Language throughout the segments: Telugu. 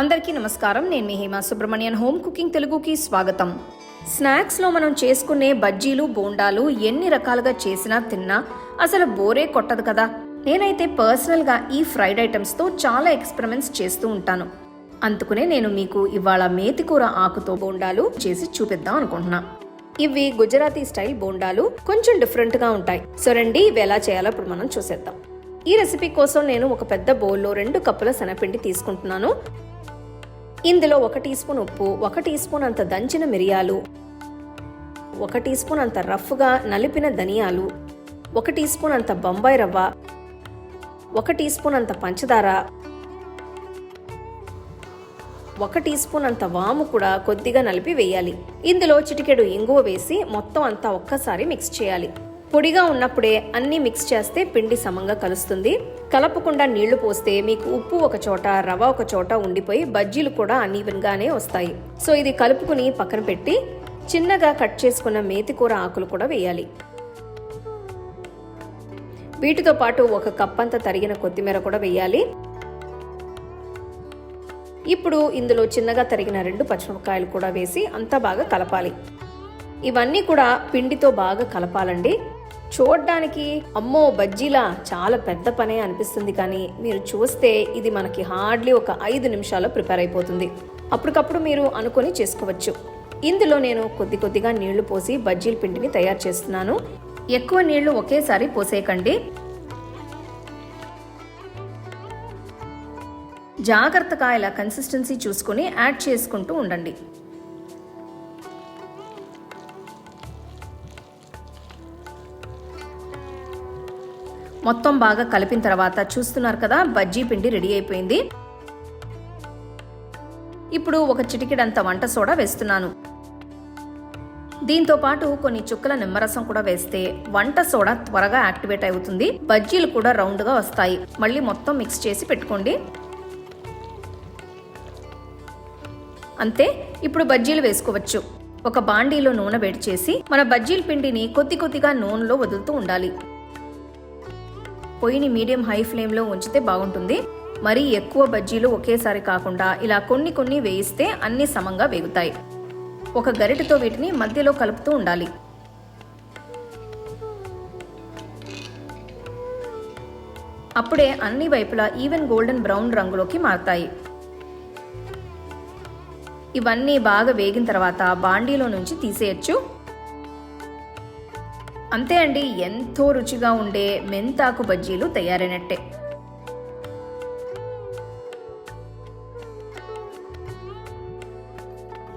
అందరికీ నమస్కారం. నేను మీ హేమ సుబ్రహ్మణ్యన్. హోమ్ కుకింగ్ తెలుగుకి స్వాగతం. స్నాక్స్లో మనం చేసుకునే బజ్జీలు బోండాలు ఎన్ని రకాలుగా చేసినా తిన్నా అసలు బోరే కొట్టదు కదా. నేనైతే పర్సనల్గా ఈ ఫ్రైడ్ ఐటమ్స్తో చాలా ఎక్స్పెరిమెంట్స్ చేస్తూ ఉంటాను. అందుకునే నేను మీకు ఇవాళ మేతికూర ఆకుతో బోండాలు చేసి చూపిద్దాం అనుకుంటున్నా. ఇవి గుజరాతీ స్టైల్ బోండాలు. కొంచెం డిఫరెంట్గా ఉంటాయి. సో రండి ఇవి ఎలా చేయాలో ఇప్పుడు మనం చూసేద్దాం. ఈ రెసిపీ కోసం నేను ఒక పెద్ద బౌల్లో రెండు కప్పుల శనగపిండి తీసుకుంటున్నాను. ఇందులో ఒక టీ స్పూన్ ఉప్పు ఒక టీ స్పూన్ అంత దంచిన మిరియాలు ఒక టీ స్పూన్ అంత రఫ్గా నలిపిన ధనియాలు ఒక టీ స్పూన్ అంత బొంబాయి రవ్వ ఒక టీ స్పూన్ అంత పంచదార ఒక టీ స్పూన్ అంత వాము కూడా కొద్దిగా నలిపి వేయాలి. ఇందులో చిటికెడు ఇంగువ వేసి మొత్తం అంతా ఒక్కసారి మిక్స్ చేయాలి. పొడిగా ఉన్నప్పుడే అన్ని మిక్స్ చేస్తే పిండి సమంగా కలుస్తుంది. కలపకుండా నీళ్ళు పోస్తే మీకు ఉప్పు ఒక చోట రవ ఒక చోట ఉండిపోయి బజ్జీలు కూడా అన్ఈవెన్గానే వస్తాయి. సో ఇది కలుపుకుని పక్కన పెట్టి చిన్నగా కట్ చేసుకున్న మేతికూర ఆకులు కూడా వేయాలి. వీటితో పాటు ఒక కప్పంత తరిగిన కొత్తిమీర కూడా వేయాలి. ఇప్పుడు ఇందులో చిన్నగా తరిగిన రెండు పచ్చిమిరపకాయలు కూడా వేసి అంతా బాగా కలపాలి. ఇవన్నీ కూడా పిండితో బాగా కలపాలండి. చూడడానికి అమ్మో బజ్జీలా చాలా పెద్ద పనే అనిపిస్తుంది కానీ మీరు చూస్తే ఇది మనకి హార్డ్లీ ఒక ఐదు నిమిషాల్లో ప్రిపేర్ అయిపోతుంది. అప్పటికప్పుడు మీరు అనుకొని చేసుకోవచ్చు. ఇందులో నేను కొద్ది కొద్దిగా నీళ్ళు పోసి బజ్జీల పిండిని తయారు చేస్తున్నాను. ఎక్కువ నీళ్ళు ఒకేసారి పోసేయకండి. జాగ్రత్తగా ఇలా కన్సిస్టెన్సీ చూసుకుని యాడ్ చేసుకుంటూ ఉండండి. మొత్తం బాగా కలిపిన తర్వాత చూస్తున్నారు కదా బజ్జీ పిండి రెడీ అయిపోయింది. ఇప్పుడు ఒక చిటికెడంత వంట సోడా వేస్తున్నాను. దీంతో పాటు కొన్ని చుక్కల నిమ్మరసం కూడా వేస్తే వంట సోడా త్వరగా యాక్టివేట్ అవుతుంది. బజ్జీలు కూడా రౌండ్గా వస్తాయి. మళ్ళీ మొత్తం మిక్స్ చేసి పెట్టుకోండి. అంతే ఇప్పుడు బజ్జీలు వేసుకోవచ్చు. ఒక బాండీలో నూనె వేడి చేసి మన బజ్జీల పిండిని కొద్ది కొద్దిగా నూనెలో వదులుతూ ఉండాలి. పొయ్యిని మీడియం హై ఫ్లేమ్లో ఉంచితే బాగుంటుంది. మరీ ఎక్కువ బజ్జీలు ఒకేసారి కాకుండా ఇలా కొన్ని కొన్ని వేయిస్తే అన్ని సమంగా వేగుతాయి. ఒక గరిటెతో వీటిని మధ్యలో కలుపుతూ ఉండాలి. అప్పుడే అన్ని వైపులా ఈవెన్ గోల్డెన్ బ్రౌన్ రంగులోకి మారతాయి. ఇవన్నీ బాగా వేగిన తర్వాత బాండీలో నుంచి తీసేయచ్చు. అంతే అండి ఎంతో రుచిగా ఉండే మెంతాకు బజ్జీలు తయారైనట్టే.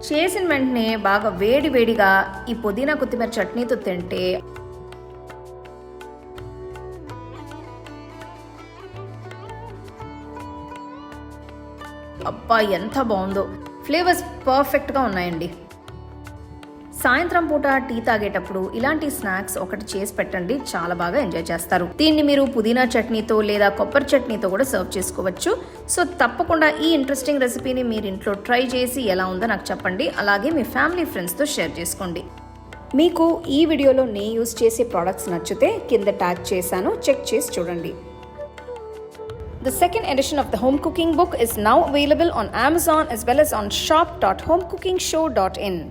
చేసిన వెంటనే బాగా వేడి వేడిగా ఈ పుదీనా కొత్తిమీర చట్నీతో తింటే అబ్బా ఎంత బాగుందో. ఫ్లేవర్స్ పర్ఫెక్ట్గా ఉన్నాయండి. సాయంత్రం పూట టీ తాగేటప్పుడు ఇలాంటి స్నాక్స్ ఒకటి చేసి పెట్టండి చాలా బాగా ఎంజాయ్ చేస్తారు. దీన్ని మీరు పుదీనా చట్నీతో లేదా కొబ్బరి చట్నీతో కూడా సర్వ్ చేసుకోవచ్చు. సో తప్పకుండా ఈ ఇంట్రెస్టింగ్ రెసిపీని మీరు ఇంట్లో ట్రై చేసి ఎలా ఉందో నాకు చెప్పండి. అలాగే మీ ఫ్యామిలీ ఫ్రెండ్స్తో షేర్ చేసుకోండి. మీకు ఈ వీడియోలో నేను యూస్ చేసే ప్రోడక్ట్స్ నచ్చితే కింద ట్యాగ్ చేశాను చెక్ చేసి చూడండి. The second edition of the home cooking book is now available on Amazon as well as on shop dot home cooking show dot in